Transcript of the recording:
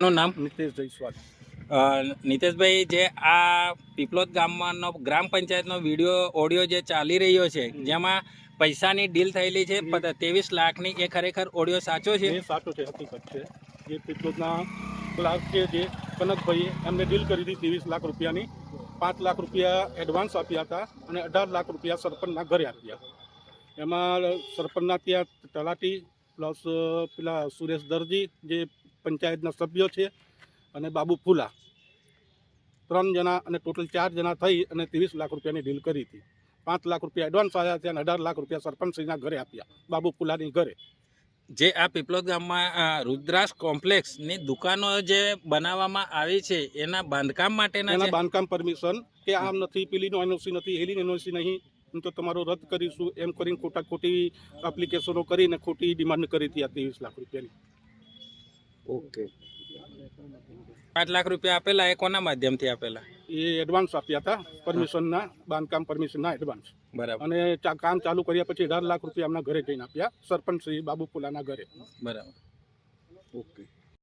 નું નામ? નિતેશ જયસ્વાલ અ, નીતેશભાઈ જે આ પીપલોદ ગામમાંનો ગ્રામ પંચાયતનો વીડિયો ઓડિયો જે ચાલી રહ્યો છે જેમાં પૈસાની ડીલ થયેલી છે ત્રેવીસ લાખની એ ખરેખર ઓડિયો સાચો છે? એ સાચો છે હકીકત છે. જે પીપલોદના ક્લાર્ક છે જે કનકભાઈએ એમને ડીલ કરી હતી ત્રેવીસ લાખ રૂપિયાની. પાંચ લાખ રૂપિયા એડવાન્સ આપ્યા હતા અને અઢાર લાખ રૂપિયા સરપંચના ઘરે આપ્યા. એમાં સરપંચના ત્યાં તલાટી પ્લસ પેલા સુરેશ દરજી જે પંચાયતના સભ્યો છે અને બાબુ ફુલા. ત્રણ જણા અને ટોટલ ચાર જણા થઈ અને ત્રેવીસ લાખ રૂપિયાની ડીલ કરી હતી. પાંચ લાખ રૂપિયા એડવાન્સ આવ્યા છે અને અઢાર લાખ રૂપિયા સરપંચશ્રીના ઘરે આપ્યા બાબુ ફુલાની ઘરે. જે આ પીપલોદ ગામમાં રુદ્રાસ કોમ્પ્લેક્સની દુકાનો જે બનાવવામાં આવી છે એના બાંધકામ માટેના એના બાંધકામ પરમિશન કે આમ નથી પેલીનો એનઓસી નથી એની એનઓસી નહીં હું તો તમારો રદ કરીશું એમ કરીને ખોટા ખોટી એપ્લિકેશનો કરીને ખોટી ડિમાન્ડ કરી હતી આ ત્રેવીસ લાખ રૂપિયાની. ઓકે. પાંચ લાખ રૂપિયા આપેલા એ કોના માધ્યમથી આપેલા? એ એડવાન્સ આપ્યા હતા પરમિશનના બાંધકામ પરમિશનના એડવાન્સ બરાબર. અને કામ ચાલુ કર્યા પછી અઢાર લાખ રૂપિયા એમના ઘરે જઈને આપ્યા સરપંચ શ્રી બાબુ પુલાના ઘરે. બરાબર. ઓકે.